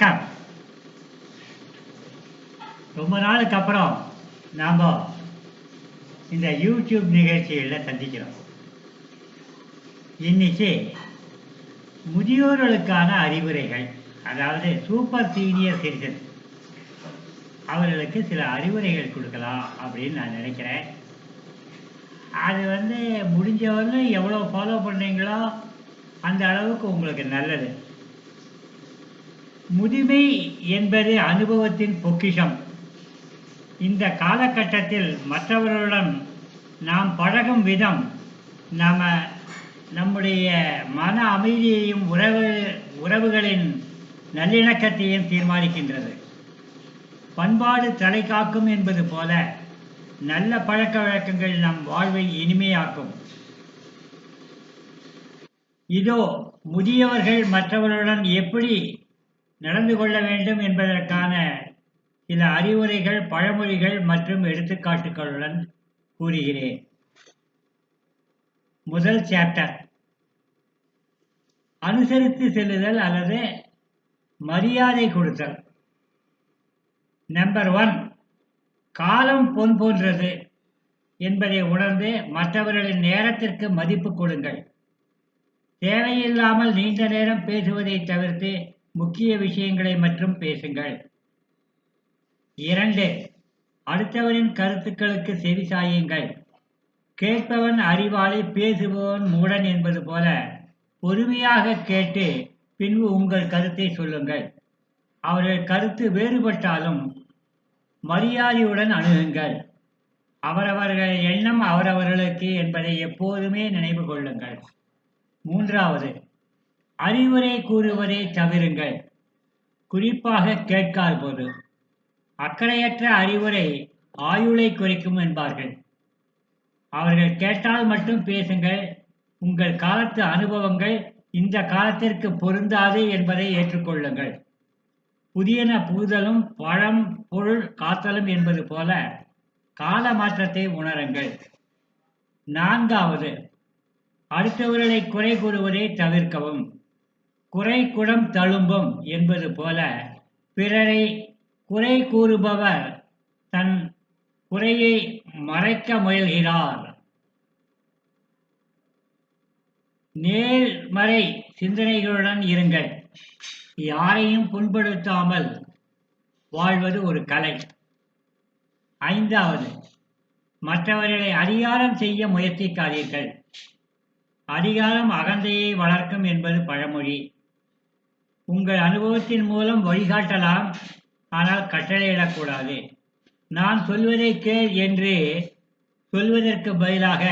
வணக்கம். ரொம்ப நாளுக்கு அப்புறம் நாம் இந்த யூடியூப் நிகழ்ச்சிகளில் சந்திக்கிறோம். இன்னைக்கு முதியோர்களுக்கான அறிவுரைகள் அதாவது சூப்பர் சீனியர் சிட்டிசன் அவர்களுக்கு சில அறிவுரைகள் கொடுக்கலாம் அப்படின்னு நான் நினைக்கிறேன். அது வந்து முடிஞ்சவரையும் எவ்வளோ ஃபாலோ பண்ணுறீங்களோ அந்த அளவுக்கு உங்களுக்கு நல்லது. முதுமை என்பது அனுபவத்தின் பொக்கிஷம். இந்த காலகட்டத்தில் மற்றவர்களுடன் நாம் பழகும் விதம் நம்ம நம்முடைய மன அமைதியையும் உறவு உறவுகளின் நல்லிணக்கத்தையும் தீர்மானிக்கின்றது. பண்பாடு தலை காக்கும் என்பது போல நல்ல பழக்க வழக்கங்கள் நம் வாழ்வை இனிமையாக்கும். இதோ முதியவர்கள் மற்றவர்களுடன் எப்படி நடந்து கொள்ள வேண்டும் என்பதற்கான சில அறிவுரைகள் பழமொழிகள் மற்றும் எடுத்துக்காட்டுகளுடன் கூறுகிறேன். முதல் சாப்டர் அனுசரித்து செல்லுதல் அல்லது மரியாதை கொடுத்தல். நம்பர் ஒன் காலம் பொன் போன்றது என்பதை உணர்ந்து மற்றவர்களின் நேரத்திற்கு மதிப்பு கொடுங்கள். தேவையில்லாமல் நீண்ட நேரம் பேசுவதை தவிர்த்து முக்கிய விஷயங்களை மட்டும் பேசுங்கள். இரண்டு அடுத்தவரின் கருத்துக்களுக்கு செவி சாயுங்கள். கேட்பவன் அறிவாளி பேசுபவன் மூடன் என்பது போல பொறுமையாக கேட்டு பின்பு உங்கள் கருத்தை சொல்லுங்கள். அவர்கள் கருத்து வேறுபட்டாலும் மரியாதையுடன் அணுகுங்கள். அவரவர்கள் எண்ணம் அவரவர்களுக்கு என்பதை எப்போதுமே நினைவு கொள்ளுங்கள். மூன்றாவது அறிவுரை கூறுவதை தவிருங்கள். குறிப்பாக கேட்கால் போது அக்கறையற்ற அறிவுரை ஆயுளை குறைக்கும் என்பார்கள். அவர்கள் கேட்டால் மட்டும் பேசுங்கள். உங்கள் காலத்து அனுபவங்கள் இந்த காலத்திற்கு பொருந்தாது என்பதை ஏற்றுக்கொள்ளுங்கள். புதியன புகுதலும் பழம் பொருள் காத்தலும் என்பது போல கால மாற்றத்தை உணருங்கள். நான்காவது அடுத்தவர்களை குறை கூறுவதை தவிர்க்கவும். குறை குடம் தழும்பும் என்பது போல பிறரை குறை கூறுபவர் தன் குறையை மறைக்க முயல்கிறார். நேர்மறை சிந்தனைகளுடன் இருங்கள். யாரையும் புண்படுத்தாமல் வாழ்வது ஒரு கலை. ஐந்தாவது மற்றவர்களை அதிகாரம் செய்ய முயற்சிக்காதீர்கள். அதிகாரம் அகந்தையை வளர்க்கும் என்பது பழமொழி. உங்கள் அனுபவத்தின் மூலம் வழிகாட்டலாம். ஆனால் கட்டளையிடக்கூடாது. நான் சொல்வதை கேள் என்று சொல்வதற்கு பதிலாக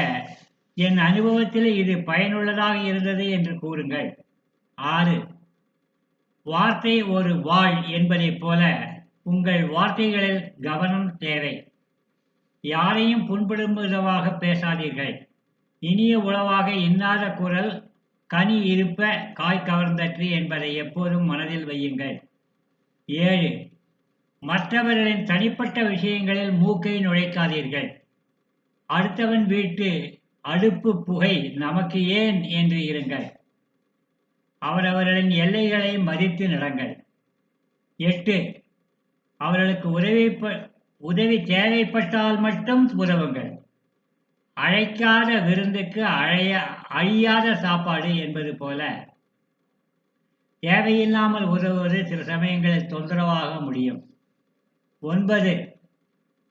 என் அனுபவத்தில் இது பயனுள்ளதாக இருந்தது என்று கூறுங்கள். ஆறு. வார்த்தை ஒரு வாழ் என்பதைப் போல உங்கள் வார்த்தைகளில் கவனம் தேவை. யாரையும் புண்படும்பதாக பேசாதீர்கள். இனிய உளவாக இன்னாத குரல் கனி இருப்ப காய் கவர்ந்தற்று என்பதை எப்போதும் மனதில் வையுங்கள். ஏழு மற்றவர்களின் தனிப்பட்ட விஷயங்களில் மூக்கை நுழைக்காதீர்கள். அடுத்தவன் வீட்டு அடுப்பு புகை நமக்கு ஏன் என்று இருங்கள். அவரவர்களின் எல்லைகளை மதித்து நடங்கள். எட்டு அவர்களுக்கு உதவி உதவி தேவைப்பட்டால் மட்டும் உதவுங்கள். அழைக்காத விருந்துக்கு அழைய அழியாத சாப்பாடு என்பது போல தேவையில்லாமல் உதவுவது சில சமயங்களில் தொந்தரவாக முடியும். ஒன்பது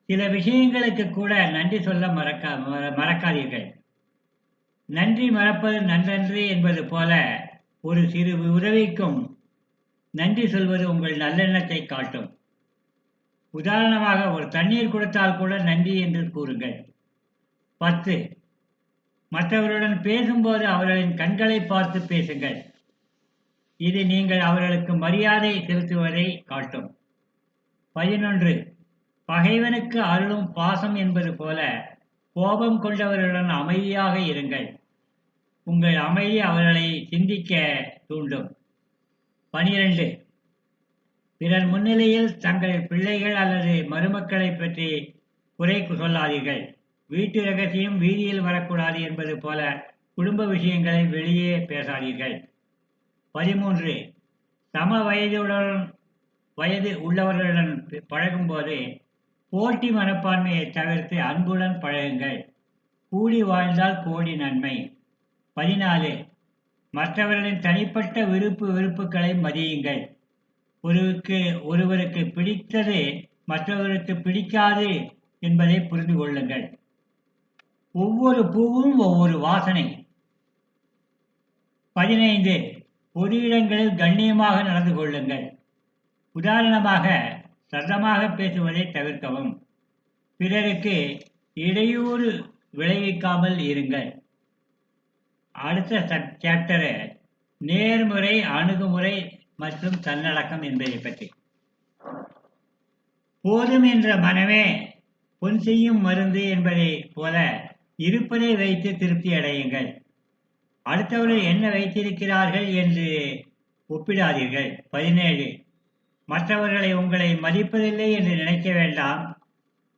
சில விஷயங்களுக்கு கூட நன்றி சொல்ல மறக்கா மறக்காதீர்கள். நன்றி மறப்பது நன்றன்று என்பது போல ஒரு சிறு உதவிக்கும் நன்றி சொல்வது உங்கள் நல்லெண்ணத்தை காட்டும். உதாரணமாக ஒரு தண்ணீர் கொடுத்தால் கூட நன்றி என்று கூறுங்கள். பத்து. மற்றவருடன் பேசும்போது அவர்களின் கண்களை பார்த்து பேசுங்கள். இது நீங்கள் அவர்களுக்கு மரியாதை செலுத்துவதை காட்டும். பதினொன்று. பகைவனுக்கு அருளும் பாசம் என்பது போல கோபம் கொண்டவர்களுடன் அமைதியாக இருங்கள். உங்கள் அமைதி அவர்களை சிந்திக்க தூண்டும். பனிரெண்டு. பிறர் முன்னிலையில் தங்கள் பிள்ளைகள் அல்லது மருமக்களை பற்றி குறை சொல்லாதீர்கள். வீட்டு ரகசியம் வீதியில் வரக்கூடாது என்பது போல குடும்ப விஷயங்களை வெளியே பேசாதீர்கள். பதிமூன்று சம வயதுடன் வயது உள்ளவர்களுடன் பழகும்போது போட்டி மனப்பான்மையை தவிர்த்து அன்புடன் பழகுங்கள். கூடி வாழ்ந்தால் கோடி நன்மை. பதினாலு மற்றவர்களின் தனிப்பட்ட விருப்பு வெறுப்புகளை மதியுங்கள். ஒருவருக்கு ஒருவருக்கு பிடித்தது மற்றவருக்கு பிடிக்காது என்பதை புரிந்து கொள்ளுங்கள். ஒவ்வொரு பூவும் ஒவ்வொரு வாசனை. பதினைந்து பொது இடங்களில் கண்ணியமாக நடந்து கொள்ளுங்கள். உதாரணமாக சத்தமாக பேசுவதை தவிர்க்கவும். பிறருக்கு இடையூறு விளைவிக்காமல் இருங்கள். அடுத்த சாப்டரு நேர்முறை அணுகுமுறை மற்றும் தன்னடக்கம் என்பதை பற்றி. போதும் என்ற மனமே பொன் செய்யும் மருந்து என்பதை போல இருப்பதை வைத்து திருப்தி அடையுங்கள். அடுத்தவர்கள் என்ன வைத்திருக்கிறார்கள் என்று ஒப்பிடாதீர்கள். பதினேழு மற்றவர்களை உங்களை மதிப்பதில்லை என்று நினைக்க வேண்டாம்.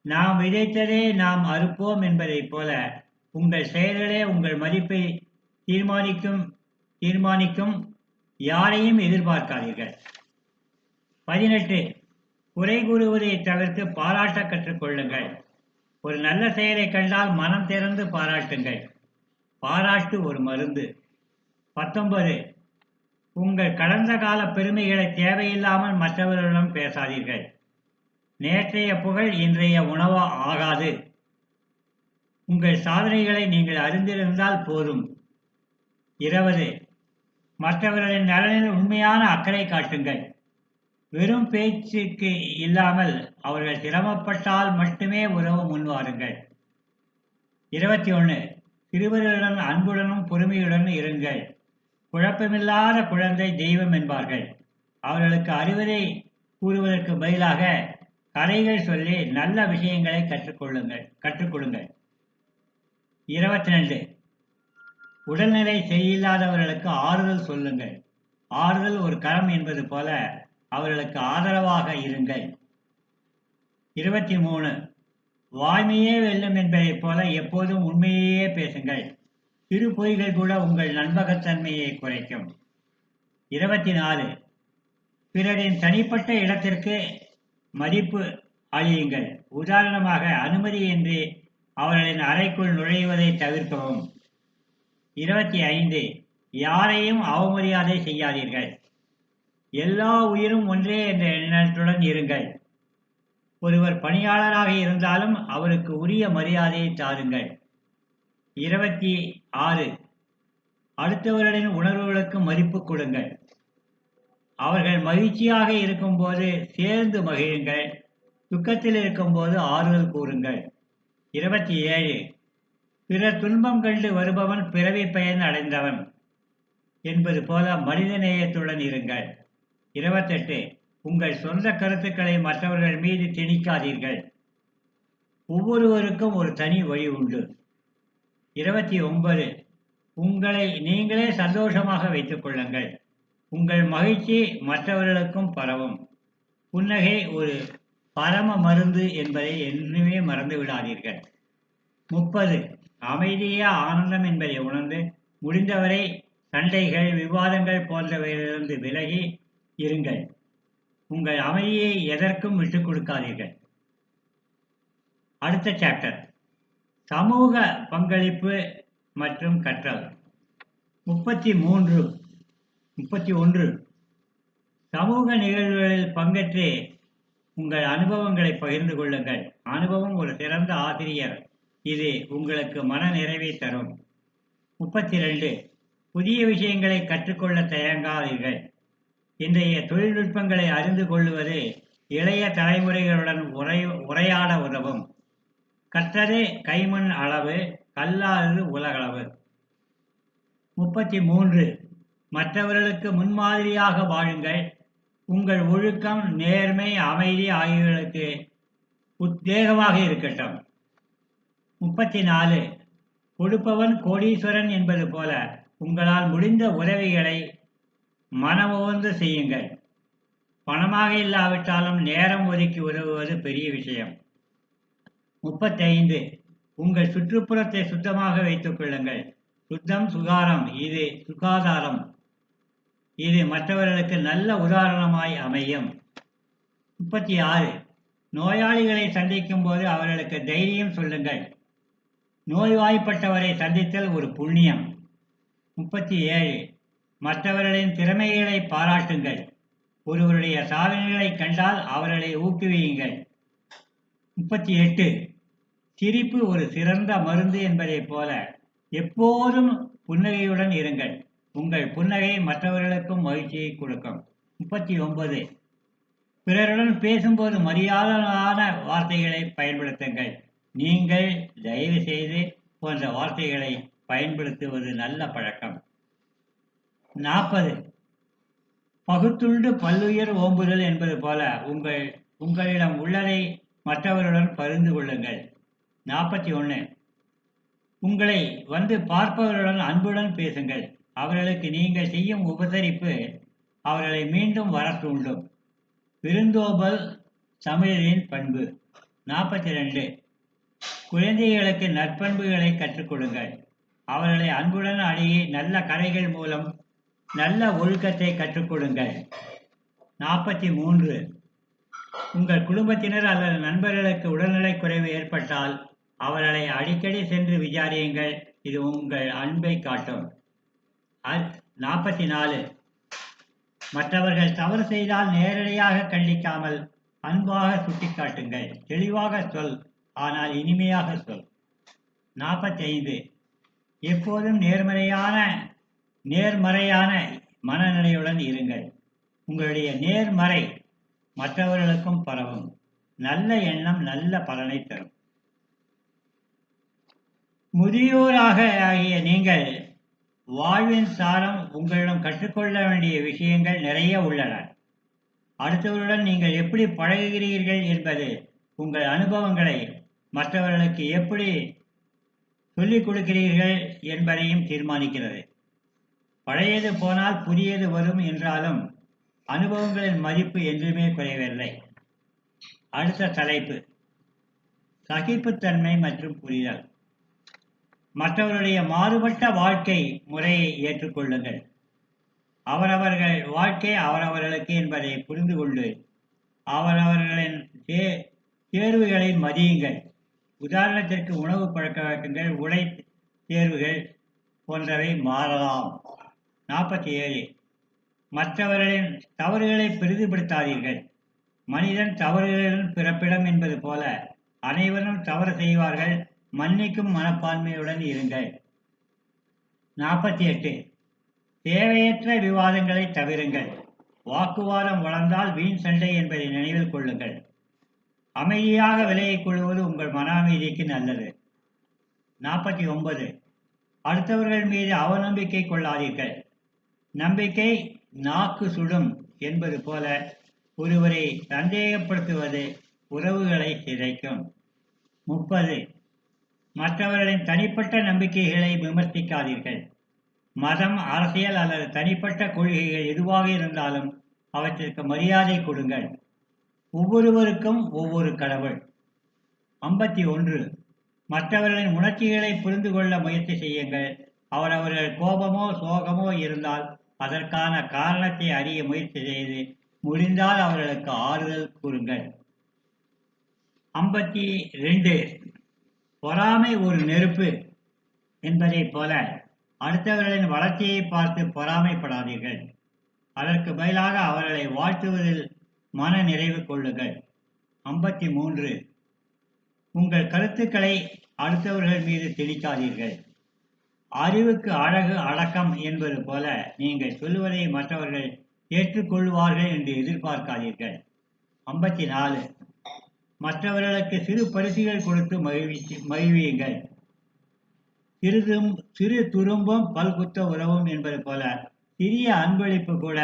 நாம் விதைத்ததே நாம் அறுப்போம் என்பதைப் போல உங்கள் செயல்களே உங்கள் மதிப்பை தீர்மானிக்கும் தீர்மானிக்கும் யாரையும் எதிர்பார்க்காதீர்கள். பதினெட்டு குறை கூறுவதை தவிர்த்து பாராட்ட கற்றுக்கொள்ளுங்கள். ஒரு நல்ல செயலை கண்டால் மனம் திறந்து பாராட்டுங்கள். பாராட்டு ஒரு மருந்து. பத்தொன்பது உங்கள் கடந்த கால பெருமைகளை தேவையில்லாமல் மற்றவர்களிடம் பேசாதீர்கள். நேற்றைய புகழ் இன்றைய உணவா ஆகாது. உங்கள் சாதனைகளை நீங்கள் அறிந்திருந்தால் போதும். இருபது மற்றவர்களின் நலனில் உண்மையான அக்கறை காட்டுங்கள். வெறும் பேச்சுக்கு இல்லாமல் அவர்கள் சிரமப்பட்டால் மட்டுமே உறவு முன்வாருங்கள். இருபத்தி ஒன்று சிறுவர்களுடன் அன்புடனும் பொறுமையுடனும் இருங்கள். குழப்பமில்லாத குழந்தை தெய்வம் என்பார்கள். அவர்களுக்கு அறிவுரை கூறுவதற்கு பதிலாக கதைகள் சொல்லி நல்ல விஷயங்களை கற்றுக்கொள்ளுங்கள் கற்றுக் கொடுங்கள் இருபத்தி ரெண்டு உடல்நிலை சரியில்லாதவர்களுக்கு ஆறுதல் சொல்லுங்கள். ஆறுதல் ஒரு கரம் என்பது போல அவர்களுக்கு ஆதரவாக இருங்கள். இருபத்தி மூணு வாய்மையே வெல்லும் என்பதைப் போல எப்போதும் உண்மையே பேசுங்கள். சிறு பொய்கள் கூட உங்கள் நண்பகத்தன்மையை குறைக்கும். இருபத்தி நாலு பிறரின் தனிப்பட்ட இடத்திற்கு மதிப்பு அழியுங்கள் உதாரணமாக அனுமதி என்று அவர்களின் அறைக்குள் நுழைவதை தவிர்க்கவும். இருபத்தி ஐந்து யாரையும் அவமரியாதை செய்யாதீர்கள். எல்லா உயிரும் ஒன்றே என்ற எண்ணத்துடன் இருங்கள். ஒருவர் பணியாளராக இருந்தாலும் அவருக்கு உரிய மரியாதையை தாருங்கள். இருபத்தி ஆறு. அடுத்தவர்களின் உணர்வுகளுக்கு மதிப்பு கொடுங்கள். அவர்கள் மகிழ்ச்சியாக இருக்கும்போது சேர்ந்து மகிழுங்கள். துக்கத்தில் இருக்கும்போது ஆறுதல் கூறுங்கள். இருபத்தி ஏழு. பிறர் துன்பம் கண்டு வருபவன் பிறவி பயன் அடைந்தவன் என்பது போல மனிதநேயத்துடன் இருங்கள். இருபத்தெட்டு உங்கள் சொந்த கருத்துக்களை மற்றவர்கள் மீது திணிக்காதீர்கள். ஒவ்வொருவருக்கும் ஒரு தனி வழி உண்டு. இருபத்தி ஒன்பது உங்களை நீங்களே சந்தோஷமாக வைத்துக் கொள்ளுங்கள். உங்கள் மகிழ்ச்சி மற்றவர்களுக்கும் பரவும். புன்னகை ஒரு பரம மருந்து என்பதை என்றுமே மறந்து விடாதீர்கள் முப்பது அமைதியே ஆனந்தம் என்பதை உணர்ந்து முடிந்தவரை சண்டைகள் விவாதங்கள் போன்றவையிலிருந்து விலகி இருங்கள். உங்கள் அமைதியை எதற்கும் விட்டுக் கொடுக்காதீர்கள். அடுத்த சாப்டர் சமூக பங்களிப்பு மற்றும் கற்றல். முப்பத்தி மூன்று முப்பத்தி ஒன்று சமூக நிகழ்வுகளில் பங்கேற்று உங்கள் அனுபவங்களை பகிர்ந்து கொள்ளுங்கள். அனுபவம் ஒரு சிறந்த ஆசிரியர். இது உங்களுக்கு மன நிறைவை தரும். முப்பத்தி ரெண்டு புதிய விஷயங்களை கற்றுக்கொள்ள தயங்காதீர்கள். இன்றைய தொழில்நுட்பங்களை அறிந்து கொள்வது இளைய தலைமுறைகளுடன் உரை உரையாட உதவும். கற்றது கைமண் அளவு கல்லாறு உலகளவு. முப்பத்தி மூன்று மற்றவர்களுக்கு முன்மாதிரியாக வாழுங்கள். உங்கள் ஒழுக்கம் நேர்மை அமைதி ஆகியவர்களுக்கு உத்வேகமாக இருக்கட்டும். முப்பத்தி நாலு கொடுப்பவன் கோடீஸ்வரன் என்பது போல உங்களால் முடிந்த உதவிகளை மனமுவந்து செய்யுங்கள். பணமாக இல்லாவிட்டாலும் நேரம் ஒதுக்கி உதவுவது பெரிய விஷயம். முப்பத்தைந்து. உங்கள் சுற்றுப்புறத்தை சுத்தமாக வைத்துக் கொள்ளுங்கள். சுத்தம் சுகாரம் இது சுகாதாரம். இது மற்றவர்களுக்கு நல்ல உதாரணமாய் அமையும். முப்பத்தி ஆறு நோயாளிகளை சந்திக்கும் போது அவர்களுக்கு தைரியம் சொல்லுங்கள். நோய்வாய்ப்பட்டவரை சந்தித்தல் ஒரு புண்ணியம். முப்பத்தி ஏழு. மற்றவர்களின் திறமைகளை பாராட்டுங்கள். ஒருவருடைய சாதனைகளை கண்டால் அவர்களை ஊக்குவியுங்கள். முப்பத்தி எட்டு. சிரிப்பு ஒரு சிறந்த மருந்து என்பதைப் போல எப்போதும் புன்னகையுடன் இருங்கள். உங்கள் புன்னகை மற்றவர்களுக்கும் மகிழ்ச்சியை கொடுக்கும். முப்பத்தி ஒன்பது. பிறருடன் பேசும்போது மரியாதையான வார்த்தைகளை பயன்படுத்துங்கள். நீங்கள் தயவு செய்து போன்ற வார்த்தைகளை பயன்படுத்துவது நல்ல பழக்கம். நாற்பது பகுத்துண்டு பல்லுயிர் ஓம்புதல் என்பது போல உங்கள் உங்களிடம் உள்ளதை மற்றவருடன் பகிர்ந்து கொள்ளுங்கள். நாற்பத்தி ஒன்று உங்களை வந்து பார்ப்பவர்களுடன் அன்புடன் பேசுங்கள். அவர்களுக்கு நீங்கள் செய்யும் உபசரிப்பு அவர்களை மீண்டும் வர தூண்டும் விருந்தோம்பல் தமிழரின் பண்பு. நாற்பத்தி ரெண்டு குழந்தைகளுக்கு நற்பண்புகளை கற்றுக் கொடுங்கள். அவர்களை அன்புடன் அணுகி நல்ல கதைகள் மூலம் நல்ல ஒழுக்கத்தை கற்றுக் கொடுங்கள் நாற்பத்தி மூன்று. உங்கள் குடும்பத்தினர் அல்லது நண்பர்களுக்கு உடல்நிலை குறைவு ஏற்பட்டால் அவர்களை அடிக்கடி சென்று விசாரியுங்கள். இது உங்கள் அன்பை காட்டும். நாற்பத்தி நாலு. மற்றவர்கள் தவறு செய்தால் நேரடியாக கண்டிக்காமல் அன்பாக சுட்டிக்காட்டுங்கள். தெளிவாக சொல் ஆனால் இனிமையாக சொல். நாற்பத்தி ஐந்து எப்போதும் நேர்மறையான நேர்மறையான மனநிலையுடன் இருங்கள். உங்களுடைய நேர்மறை மற்றவர்களுக்கும் பரவும். நல்ல எண்ணம் நல்ல பலனை தரும். முதியோராக ஆகிய நீங்கள் வாழ்வின் சாரம் உங்களிடம் கற்றுக்கொள்ள வேண்டிய விஷயங்கள் நிறைய உள்ளன. அடுத்தவருடன் நீங்கள் எப்படி பழகுகிறீர்கள் என்பது உங்கள் அனுபவங்களை மற்றவர்களுக்கு எப்படி சொல்லிக் கொடுக்கிறீர்கள் என்பதையும் தீர்மானிக்கிறது. பழையது போனால் புதியது வரும் என்றாலும் அனுபவங்களின் மதிப்பு என்றுமே குறையவில்லை. அடுத்த தலைப்பு. சகிப்புத்தன்மை மற்றும் புரிதல். மற்றவருடைய மாறுபட்ட வாழ்க்கை முறையை ஏற்றுக்கொள்ளுங்கள். அவரவர்கள் வாழ்க்கை அவரவர்களுக்கு என்பதை புரிந்து கொண்டு அவரவர்களின் தே தேர்வுகளை மதியுங்கள். உதாரணத்திற்கு உணவு பழக்க வழக்கங்கள் உடை தேர்வுகள் போன்றவை மாறலாம். நாற்பத்தி ஏழு மற்றவர்களின் தவறுகளை பெரிதுபடுத்தாதீர்கள் மனிதன் தவறுகளுடன் பிறப்பிடம் என்பது போல அனைவரும் தவறு செய்வார்கள். மன்னிக்கும் மனப்பான்மையுடன் இருங்கள். நாற்பத்தி எட்டு தேவையற்ற விவாதங்களை தவிருங்கள். வாக்குவாதம் வளர்ந்தால் வீண் சண்டை என்பதை நினைவில் கொள்ளுங்கள். அமைதியாக விலகிக் கொள்வது உங்கள் மன அமைதிக்கு நல்லது. நாற்பத்தி ஒன்பது. அடுத்தவர்கள் மீது அவநம்பிக்கை கொள்ளாதீர்கள். நம்பிக்கை நாக்கு சுடும் என்பது போல ஒருவரை சந்தேகப்படுத்துவது உறவுகளை சிதைக்கும். முப்பது மற்றவர்களின் தனிப்பட்ட நம்பிக்கைகளை விமர்சிக்காதீர்கள். மதம் அரசியல் அல்லது தனிப்பட்ட கொள்கைகள் எதுவாக இருந்தாலும் அவற்றிற்கு மரியாதை கொடுங்கள். ஒவ்வொருவருக்கும் ஒவ்வொரு கடவுள். ஐம்பத்தி ஒன்று மற்றவர்களின் உணர்ச்சிகளை புரிந்து கொள்ள முயற்சி செய்யுங்கள். அவரவர்கள் கோபமோ சோகமோ இருந்தால் அதற்கான காரணத்தை அறிய முயற்சி செய்து முடிந்தால் அவர்களுக்கு ஆறுதல் கூறுங்கள். ஐம்பத்தி ரெண்டு. பொறாமை ஒரு நெருப்பு என்பதைப் போல அடுத்தவர்களின் வளர்ச்சியை பார்த்து பொறாமைப்படாதீர்கள். அதற்கு பதிலாக அவர்களை வாழ்த்துவதில் மன நிறைவு கொள்ளுங்கள். ஐம்பத்தி மூன்று. உங்கள் கருத்துக்களை அடுத்தவர்கள் மீது திணிக்காதீர்கள் அறிவுக்கு அழகு அடக்கம் என்பது போல நீங்கள் சொல்லுவதை மற்றவர்கள் ஏற்றுக்கொள்வார்கள் என்று எதிர்பார்க்காதீர்கள். ஐம்பத்தி நாலு மற்றவர்களுக்கு சிறு பரிசுகள் கொடுத்து மகிழ்வி மகிழ்வியுங்கள். சிறிதும் சிறு துரும்பும் பல்குத்த உறவும் என்பது போல சிறிய அன்பளிப்பு கூட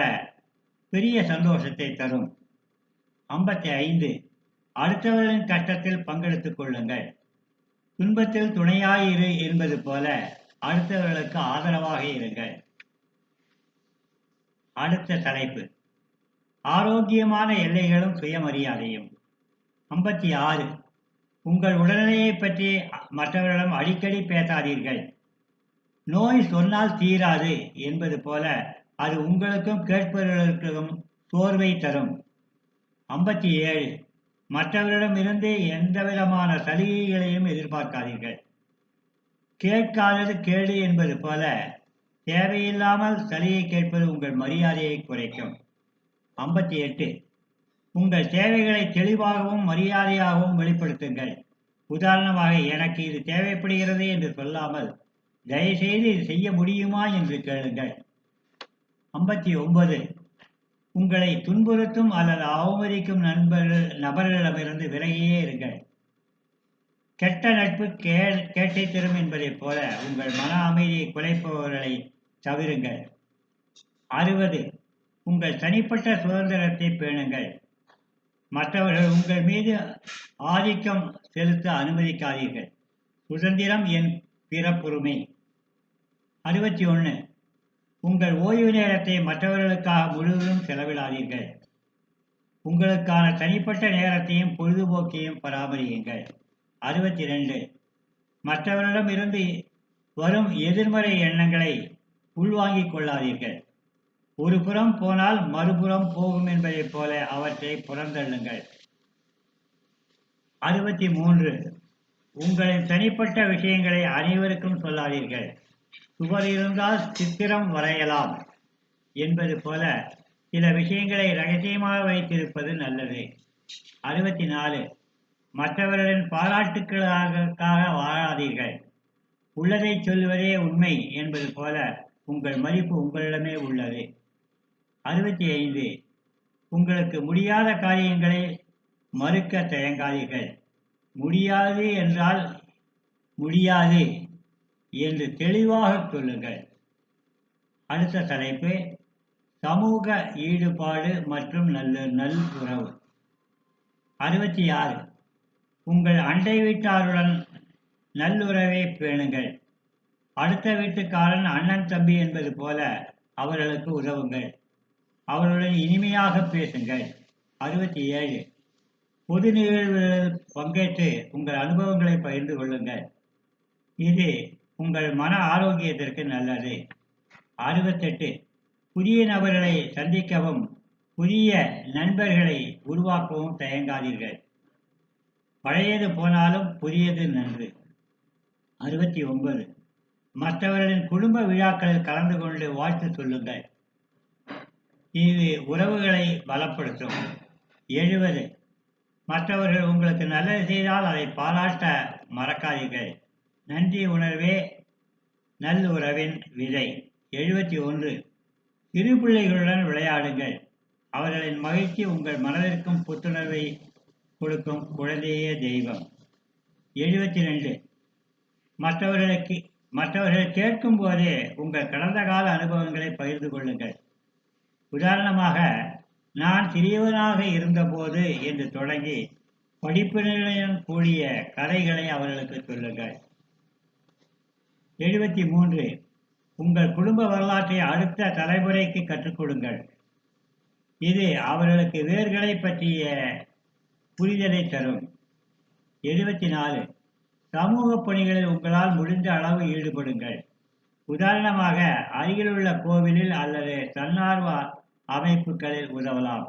பெரிய சந்தோஷத்தை தரும். ஐம்பத்தி ஐந்து அடுத்தவர்களின் கஷ்டத்தில் பங்கெடுத்துக் கொள்ளுங்கள். துன்பத்தில் துணையாயிரு என்பது போல அடுத்தவர்களுக்கு ஆதரவாக இருங்கள் அடுத்த தலைப்பு. ஆரோக்கியமான எல்லைகளும் சுயமரியாதையும். ஐம்பத்தி ஆறு. உங்கள் உடல்நிலையை பற்றி மற்றவர்களிடம் அடிக்கடி பேசாதீர்கள். நோய் சொன்னால் தீராது என்பது போல அது உங்களுக்கும் கேட்பவர்களுக்கும் சோர்வை தரும். ஐம்பத்தி ஏழு. மற்றவரிடமிருந்து எந்த விதமான சலுகைகளையும் எதிர்பார்க்காதீர்கள். கேட்காதது கேடு என்பது போல தேவையில்லாமல் சலுகை கேட்பது உங்கள் மரியாதையை குறைக்கும். ஐம்பத்தி எட்டு உங்கள் தேவைகளை தெளிவாகவும் மரியாதையாகவும் வெளிப்படுத்துங்கள். உதாரணமாக எனக்கு இது தேவைப்படுகிறது என்று சொல்லாமல் தயவுசெய்து இது செய்ய முடியுமா என்று கேளுங்கள். ஐம்பத்தி ஒன்பது உங்களை துன்புறுத்தும் அல்லது அவமதிக்கும் நண்பர்கள் நபர்களிடமிருந்து விலகியே இருங்கள். கெட்ட நட்பு கே கேட்டை தரும் என்பதைப் போல உங்கள் மன அமைதியை குலைப்பவர்களை தவிருங்கள். அறுபது உங்கள் தனிப்பட்ட சுதந்திரத்தை பேணுங்கள். மற்றவர்கள் உங்கள் மீது ஆதிக்கம் செலுத்த அனுமதிக்காதீர்கள். சுதந்திரம் என் பிறப்புரிமை. அறுபத்தி ஒன்று உங்கள் ஓய்வு நேரத்தை மற்றவர்களுக்காக முழுவதும் செலவிடாதீர்கள். உங்களுக்கான தனிப்பட்ட நேரத்தையும் பொழுதுபோக்கையும் பராமரியுங்கள். அறுபத்தி ரெண்டு மற்றவரிடம் இருந்து வரும் எதிர்மறை எண்ணங்களை உள்வாங்கிக் கொள்ளாதீர்கள். ஒரு புறம் போனால் மறுபுறம் போகும் என்பதைப் போல அவற்றை புறந்தள்ளுங்கள். அறுபத்தி மூன்று உங்களின் தனிப்பட்ட விஷயங்களை அனைவருக்கும் சொல்லாதீர்கள். சுவர் இருந்தால் சித்திரம் வரையலாம் என்பது போல சில விஷயங்களை ரகசியமாக வைத்திருப்பது நல்லது. அறுபத்தி நாலு மற்றவர்களின் பாராட்டுக்களுக்காக வாழாதீர்கள். உள்ளதை சொல்வதே உண்மை என்பது போல உங்கள் மதிப்பு உங்களிடமே உள்ளது. அறுபத்தி ஐந்து உங்களுக்கு முடியாத காரியங்களை மறுக்க தயங்காதீர்கள். முடியாது என்றால் முடியாது என்று தெளிவாக சொல்லுங்கள். அடுத்த தலைப்பு சமூக ஈடுபாடு மற்றும் நல்ல நல் உறவு. அறுபத்தி ஆறு. உங்கள் அண்டை வீட்டாருடன் நல்லுறவை பேணுங்கள். அடுத்த வீட்டுக்காரன் அண்ணன் தம்பி என்பது போல அவர்களுக்கு உதவுங்கள். அவர்களுடன் இனிமையாக பேசுங்கள். அறுபத்தி ஏழு பொது நிகழ்வுகளில் பங்கேற்று உங்கள் அனுபவங்களை பகிர்ந்து கொள்ளுங்கள். இது உங்கள் மன ஆரோக்கியத்திற்கு நல்லது. அறுபத்தெட்டு. புதிய நபர்களை சந்திக்கவும் புதிய நண்பர்களை உருவாக்கவும் தயங்காதீர்கள். பழையது போனாலும் புதியது நன்று. அறுபத்தி ஒன்பது மற்றவர்களின் குடும்ப விழாக்களில் கலந்து கொண்டு வாழ்த்து சொல்லுங்கள். இது உறவுகளை பலப்படுத்தும். எழுபது. மற்றவர்கள் உங்களுக்கு நல்லது செய்தால் அதை பாராட்ட மறக்காதீர்கள். நன்றி உணர்வே நல்லுறவின் விதை. எழுபத்தி ஒன்று சிறு பிள்ளைகளுடன் விளையாடுங்கள். அவர்களின் மகிழ்ச்சி உங்கள் மனதிற்கும் புத்துணர்வை கொடுக்கும் குழந்தையே தெய்வம். எழுபத்தி ரெண்டு மற்றவர்களுக்கு மற்றவர்கள் கேட்கும் போதே உங்கள் கடந்த கால அனுபவங்களை பகிர்ந்து கொள்ளுங்கள். உதாரணமாக நான் சிறியவனாக இருந்தபோது என்று தொடங்கி படிப்பினையுடன் கூடிய கதைகளை அவர்களுக்கு சொல்லுங்கள். எழுபத்தி மூன்று உங்கள் குடும்ப வரலாற்றை அடுத்த தலைமுறைக்கு கற்றுக் கொடுங்கள். இது அவர்களுக்கு வேர்களை பற்றிய புரிதலை தரும் எழுபத்தி நாலு சமூக பணிகளில் உங்களால் முடிந்த அளவு ஈடுபடுங்கள். உதாரணமாக அருகிலுள்ள கோவிலில் அல்லது தன்னார்வ அமைப்புகளில் உதவலாம்.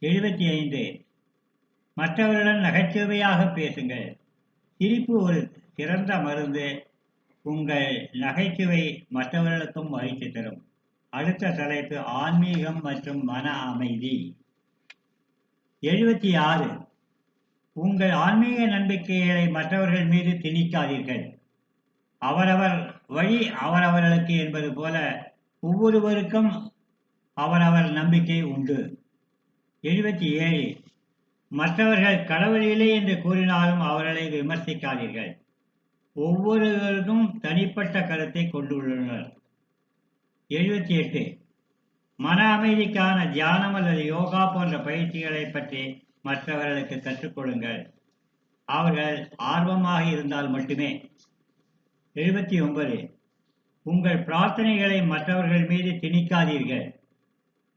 எழுபத்தி ஐந்து மற்றவர்களுடன் நகைச்சுவையாக பேசுங்கள். சிரிப்பு ஒரு சிறந்த மருந்து. உங்கள் நகைச்சுவை மற்றவர்களுக்கும் மகிழ்ச்சி தரும். அடுத்த தலைப்பு ஆன்மீகம் மற்றும் மன அமைதி. எழுபத்தி ஆறு. உங்கள் ஆன்மீக நம்பிக்கைகளை மற்றவர்கள் மீது திணிக்காதீர்கள். அவரவர் வழி அவரவர்களுக்கு என்பது போல ஒவ்வொருவருக்கும் அவரவர் நம்பிக்கை உண்டு. எழுபத்தி ஏழு. மற்றவர்கள் கடவுள் இல்லை என்று கூறினாலும் அவர்களை விமர்சிக்காதீர்கள். ஒவ்வொருவருக்கும் தனிப்பட்ட கருத்தை கொண்டுள்ளனர். எழுபத்தி எட்டு. மன அமைதிக்கான தியானம் அல்லது யோகா போன்ற பயிற்சிகளை பற்றி மற்றவர்களுக்கு கற்றுக் கொடுங்கள். அவர்கள் ஆர்வமாக இருந்தால் மட்டுமே. எழுபத்தி ஒன்பது. உங்கள் பிரார்த்தனைகளை மற்றவர்கள் மீது திணிக்காதீர்கள்.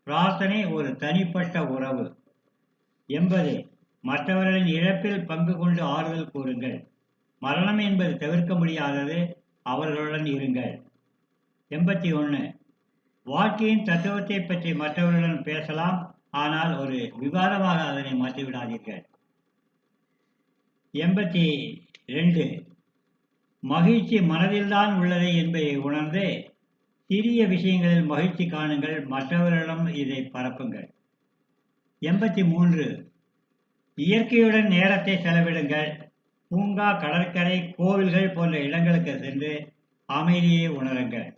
பிரார்த்தனை ஒரு தனிப்பட்ட உறவு. எண்பது. மற்றவர்களின் இழப்பில் பங்கு கொண்டு ஆறுதல் கூறுங்கள். மரணம் என்பது தவிர்க்க முடியாதது. அவர்களுடன் இருங்கள். எண்பத்தி ஒன்று வாழ்க்கையின் தத்துவத்தை பற்றி மற்றவர்களுடன் பேசலாம். ஆனால் ஒரு விவாதமாக அதனை மாற்றிவிடாதீர்கள். எண்பத்தி ரெண்டு. மகிழ்ச்சி மனதில்தான் உள்ளது என்பதை உணர்ந்து சிறிய விஷயங்களில் மகிழ்ச்சி காணுங்கள். மற்றவர்களிடம் இதை பரப்புங்கள். எண்பத்தி மூன்று. இயற்கையுடன் நேரத்தை செலவிடுங்கள். பூங்கா கடற்கரை கோவில்கள் போன்ற இடங்களுக்கு சென்று அமைதியை உணருங்கள்.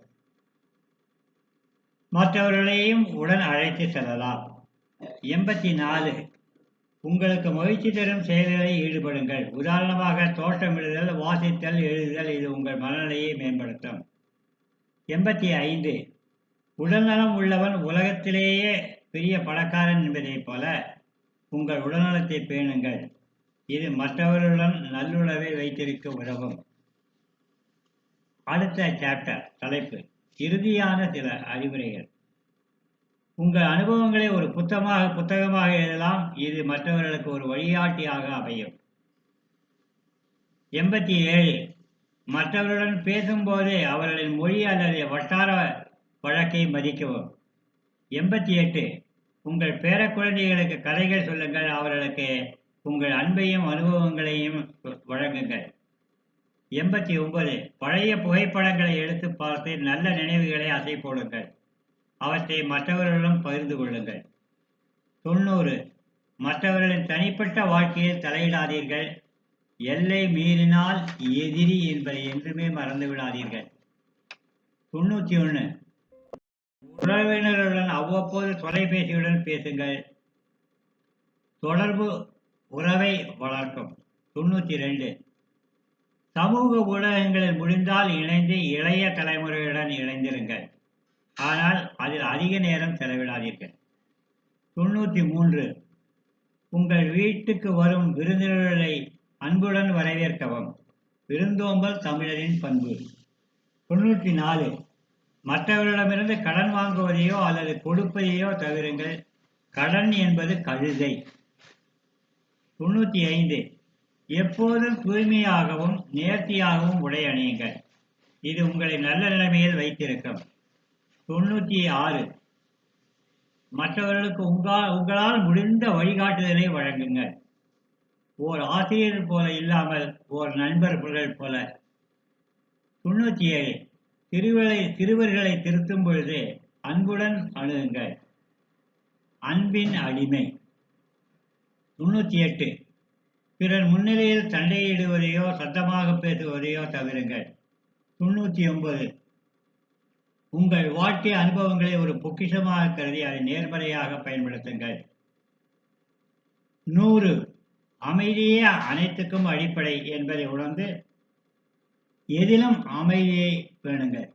மற்றவர்களையும் உடன் அழைத்து செல்லலாம். எண்பத்தி நாலு உங்களுக்கு மகிழ்ச்சி தரும் செயல்களில் ஈடுபடுங்கள். உதாரணமாக தோட்டமிடுதல் வாசித்தல் எழுதுதல் இது உங்கள் மனநிலையை மேம்படுத்தும். எண்பத்தி ஐந்து உடல்நலம் உள்ளவன் உலகத்திலேயே பெரிய பணக்காரன் என்பதைப் போல உங்கள் உடல்நலத்தை பேணுங்கள். இது மற்றவர்களுடன் நல்லுறவை வைத்திருக்க உதவும். அடுத்த சாப்டர் தலைப்பு. இறுதியான சில அறிவுரைகள். உங்கள் அனுபவங்களை ஒரு புத்தமாக புத்தகமாக எழுதலாம். இது மற்றவர்களுக்கு ஒரு வழிகாட்டியாக அமையும். எண்பத்தி ஏழு. மற்றவர்களுடன் பேசும்போது அவர்களின் மொழி அல்லது வட்டார வழக்கை மதிக்கவும். எண்பத்தி எட்டு. உங்கள் பேர குழந்தைகளுக்கு கதைகள் சொல்லுங்கள். அவர்களுக்கு உங்கள் அன்பையும் அனுபவங்களையும் வழங்குங்கள். எண்பத்தி ஒன்பது பழைய புகைப்படங்களை எடுத்து பார்த்து நல்ல நினைவுகளை அசை போடுங்கள் அவற்றை மற்றவர்களுடன் பகிர்ந்து கொள்ளுங்கள். தொண்ணூறு மற்றவர்களின் தனிப்பட்ட வாழ்க்கையில் தலையிடாதீர்கள். எல்லை மீறினால் எதிரி என்பதை என்றுமே மறந்து விடாதீர்கள் தொண்ணூற்றி ஒன்று உறவினர்களுடன் அவ்வப்போது தொலைபேசியுடன் பேசுங்கள். தொடர்பு உறவை வளர்க்கும். தொண்ணூற்றி ரெண்டு சமூக ஊடகங்களில் முடிந்தால் இணைந்து இளைய தலைமுறையுடன் இணைந்திருங்கள். ஆனால் அதில் அதிக நேரம் செலவிடாதீர்கள். தொண்ணூற்றி மூன்று. உங்கள் வீட்டுக்கு வரும் விருந்தினர்களை அன்புடன் வரவேற்கவும். விருந்தோம்பல் தமிழரின் பண்பு. தொண்ணூற்றி நாலு. மற்றவர்களிடமிருந்து கடன் வாங்குவதையோ அல்லது கொடுப்பதையோ தவிருங்கள். கடன் என்பது கழுதை. தொண்ணூற்றி ஐந்து. எப்போதும் தூய்மையாகவும் நேர்த்தியாகவும் உடை அணியுங்கள் இது உங்களை நல்ல நிலைமையில் வைத்திருக்கும். தொண்ணூற்றி ஆறு. மற்றவர்களுக்கு உங்களால் உங்களால் முடிந்த வழிகாட்டுதலை வழங்குங்கள். ஓர் ஆசிரியர் போல இல்லாமல் ஓர் நண்பர்கள் போல. தொண்ணூற்றி ஏழு. திருவிழை சிறுவர்களை திருத்தும் பொழுது அன்புடன் அணுகுங்கள். அன்பின் அடிமை. தொண்ணூற்றி எட்டு. பிறர் முன்னிலையில் சண்டையிடுவதையோ சத்தமாக பேசுவதையோ தவிருங்கள். தொண்ணூற்றி ஒன்பது. உங்கள் வாழ்க்கை அனுபவங்களை ஒரு பொக்கிஷமாக கருதி அதை நேர்மறையாக பயன்படுத்துங்கள். நூறு. அமைதியே அனைத்துக்கும் அடிப்படை என்பதை உணர்ந்து எதிலும் அமைதியை வேணுங்கள்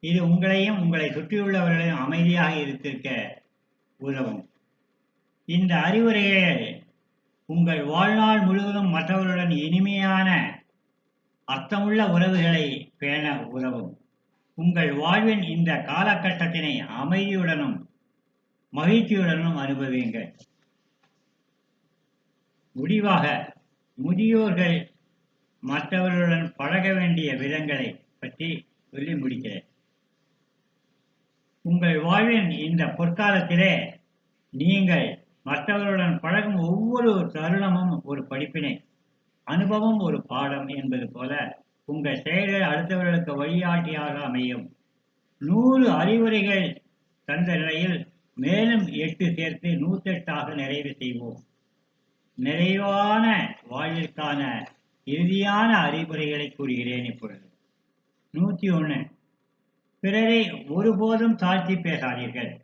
இது உங்களையும் உங்களை சுற்றியுள்ளவர்களையும் அமைதியாக இருந்திருக்க உதவும். இந்த அறிவுரையை உங்கள் வாழ்நாள் முழுவதும் மற்றவர்களுடன் இனிமையான அர்த்தமுள்ள உறவுகளை பேண உதவும். உங்கள் வாழ்வின் இந்த காலகட்டத்தினை அமைதியுடனும் மகிழ்ச்சியுடனும் அனுபவியுங்கள். முடிவாக முதியோர்கள் மற்றவர்களுடன் பழக வேண்டிய விதங்களை பற்றி சொல்லி முடிக்கிறேன். உங்கள் வாழ்வின் இந்த பொற்காலத்திலே நீங்கள் மற்றவர்களுடன் பழகும் ஒவ்வொரு தருணமும் ஒரு படிப்பினை அனுபவம் ஒரு பாடம் என்பது போல உங்கள் செயல்கள் அடுத்தவர்களுக்கு வழிகாட்டியாக அமையும். நூறு அறிவுரைகள் தந்த நிலையில் மேலும் எட்டு சேர்த்து நூற்றெட்டாக நிறைவு செய்வோம். நிறைவான வாழ்விற்கான இறுதியான அறிவுரைகளை கூறுகிறேன் இப்பொழுது. நூற்றி ஒன்று பிறரை ஒருபோதும் தாழ்த்தி பேசாதீர்கள்.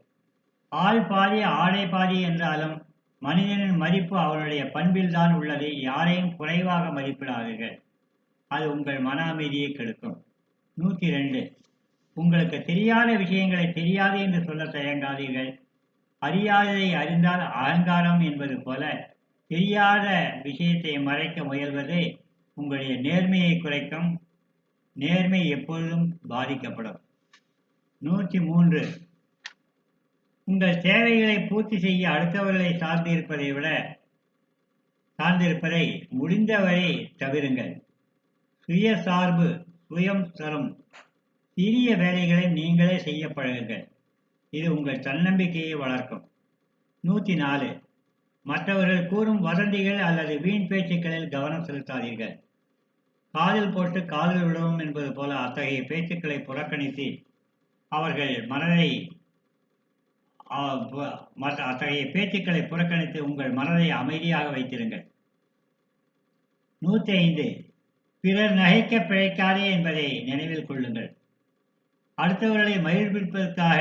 ஆள் பாதி ஆடை பாதி என்றாலும் மனிதனின் மதிப்பு அவனுடைய பண்பில்தான் உள்ளது. யாரையும் குறைவாக மதிப்பிடாதீர்கள். அது உங்கள் மன அமைதியை கெடுக்கும். நூற்றி ரெண்டு. உங்களுக்கு தெரியாத விஷயங்களை தெரியாது என்று சொல்ல தயங்காதீர்கள். அறியாததை அறிந்தால் அகங்காரம் என்பது போல தெரியாத விஷயத்தை மறைக்க முயல்வது உங்களுடைய நேர்மையை குறைக்கும். நேர்மை எப்பொழுதும் பாதிக்கப்படும். நூற்றி மூன்று. உங்கள் தேவைகளை பூர்த்தி செய்ய அடுத்தவர்களை சார்ந்திருப்பதை விட சார்ந்திருப்பதை முடிந்தவரை தவிருங்கள். சுய சார்பு சுயம் தரும் சிறிய வேலைகளை நீங்களே செய்ய பழகுங்கள். இது உங்கள் தன்னம்பிக்கையை வளர்க்கும். நூற்றி நாலு. மற்றவர்கள் கூறும் வதந்திகள் அல்லது வீண் பேச்சுக்களில் கவனம் செலுத்தாதீர்கள். காதில் போட்டு காதில் விடவும் என்பது போல அத்தகைய பேச்சுக்களை புறக்கணித்து அவர்கள் மனதை அத்தகைய பேச்சுக்களை புறக்கணித்து உங்கள் மனதை அமைதியாக வைத்திருங்கள். நூற்றி ஐந்து பிறர் நகைக்க பிழைக்காதே என்பதை நினைவில் கொள்ளுங்கள். அடுத்தவர்களை மகிழ்விப்பதற்காக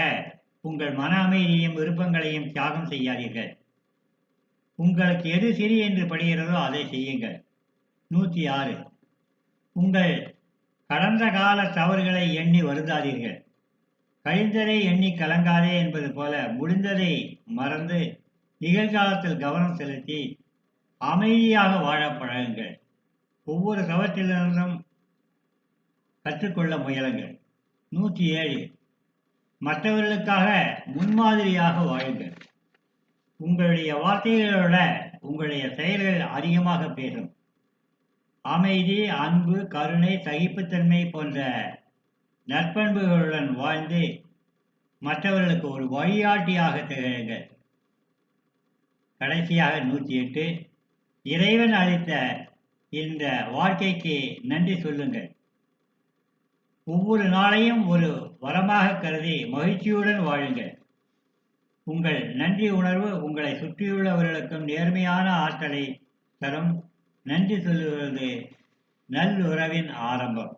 உங்கள் மன அமைதியையும் விருப்பங்களையும் தியாகம் செய்யாதீர்கள். உங்களுக்கு எது சரி என்று படுகிறதோ அதை செய்யுங்கள். நூற்றி ஆறு உங்கள் கடந்த கால தவறுகளை எண்ணி வருந்தாதீர்கள். கழிந்ததை எண்ணி கலங்காதே என்பது போல முடிந்ததை மறந்து நிகழ்காலத்தில் கவனம் செலுத்தி அமைதியாக வாழ பழகுங்கள். ஒவ்வொரு கவத்திலிருந்தும் கற்றுக்கொள்ள முயலுங்கள். நூற்றி ஏழு. மற்றவர்களுக்காக முன்மாதிரியாக வாழுங்கள். உங்களுடைய வார்த்தைகளோட உங்களுடைய செயல்கள் அதிகமாக பேசும். அமைதி அன்பு கருணை சகிப்புத்தன்மை போன்ற நற்பண்புகளுடன் வாழ்ந்து மற்றவர்களுக்கு ஒரு வழிகாட்டியாக திகழுங்கள் கடைசியாக நூற்றி எட்டு இறைவன் அளித்த இந்த வாழ்க்கைக்கு நன்றி சொல்லுங்கள். ஒவ்வொரு நாளையும் ஒரு வரமாக கருதி மகிழ்ச்சியுடன் வாழுங்கள். உங்கள் நன்றி உணர்வு உங்களை சுற்றியுள்ளவர்களுக்கும் நேர்மையான ஆற்றலை தரும். நன்றி சொல்லுவது நல்லுறவின் ஆரம்பம்.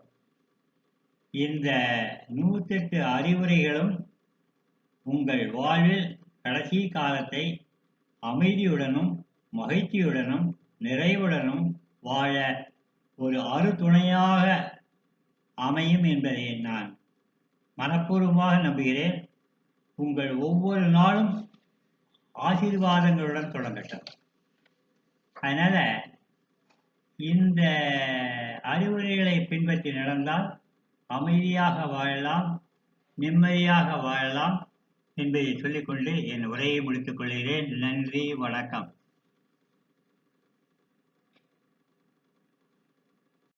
இந்த நூற்றெட்டு அறிவுரைகளும் உங்கள் வாழ்வில் கடைசி காலத்தை அமைதியுடனும் மகிழ்ச்சியுடனும் நிறைவுடனும் வாழ ஒரு அருதுணையாக அமையும் என்பதை நான் மனப்பூர்வமாக நம்புகிறேன். உங்கள் ஒவ்வொரு நாளும் ஆசீர்வாதங்களுடன் தொடங்கட்டும். அதனால் இந்த அறிவுரைகளை பின்பற்றி நடந்தால் அமைதியாக வாழலாம் நிம்மதியாக வாழலாம் என்பதை சொல்லிக்கொண்டு என் உரையை முடித்துக் கொள்கிறேன். நன்றி வணக்கம்.